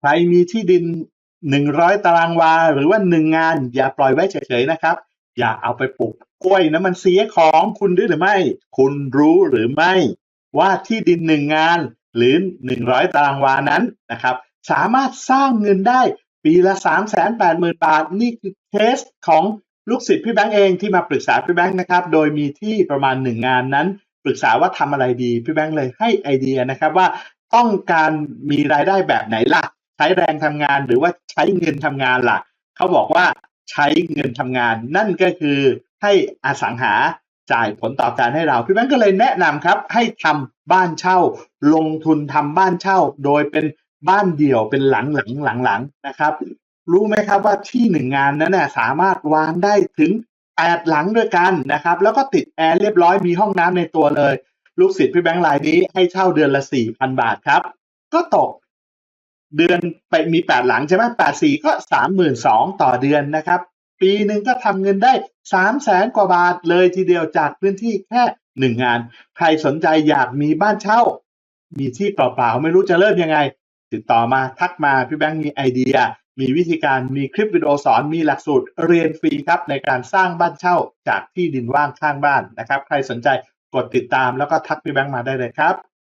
ใครมีที่ดิน100ตารางวา หรือว่า1งงาน อย่าปล่อยไว้เฉยๆนะครับ อย่าเอาไปปลูกกล้วยนะมันเสียของคุณด้วยหรือไม่ คุณรู้หรือไม่ ว่าที่ดิน1งงานหรือ100ตารางวานั้นนะครับ สามารถสร้างเงินได้ปีละ380,000บาท นี่คือเคสของลูกศิษย์พี่แบงค์เองที่มาปรึกษาพี่แบงค์นะครับ โดยมีที่ประมาณ1งานนั้น ปรึกษาว่าทำอะไรดีพี่แบงค์เลยให้ไอเดียนะครับว่าต้องการมีรายได้แบบไหนล่ะ ใช้แรงทำงานหรือว่าใช้เงินทำงานล่ะเขาบอกว่าใช้เงินทำงาน นั่นก็คือให้อสังหาจ่ายผลตอบแทนให้เราพี่แบงค์ก็เลยแนะนำครับ ให้ทำบ้านเช่า ลงทุนทำบ้านเช่า โดยเป็นบ้านเดี่ยวเป็นหลังหลังหลังหลังนะครับ รู้ไหมครับว่าที่หนึ่งงานนั้นน่ะสามารถวางได้ถึงแปดหลังด้วยกันนะครับ แล้วก็ติดแอร์เรียบร้อยมีห้องน้ำในตัวเลย ลูกศิษย์พี่แบงค์รายนี้ให้เช่าเดือนละสี่พันบาทครับ ก็ตก เดือนไปมีแปดหลังใช่ไหมแปดสี่ก็สามหมื่นสองต่อเดือนนะครับ ปีหนึ่งก็ทำเงินได้สามแสนกว่าบาทเลยทีเดียวจากพื้นที่แค่หนึ่งงาน ใครสนใจอยากมีบ้านเช่า มีที่เปล่าๆ ไม่รู้จะเริ่มยังไง ติดต่อมาทักมาพี่แบงค์มีไอเดีย มีวิธีการมีคลิปวิดีโอสอนมีหลักสูตรเรียนฟรีครับในการสร้างบ้านเช่าจากที่ดินว่างข้างบ้านนะครับ ใครสนใจกดติดตามแล้วก็ทักพี่แบงค์มาได้เลยครับ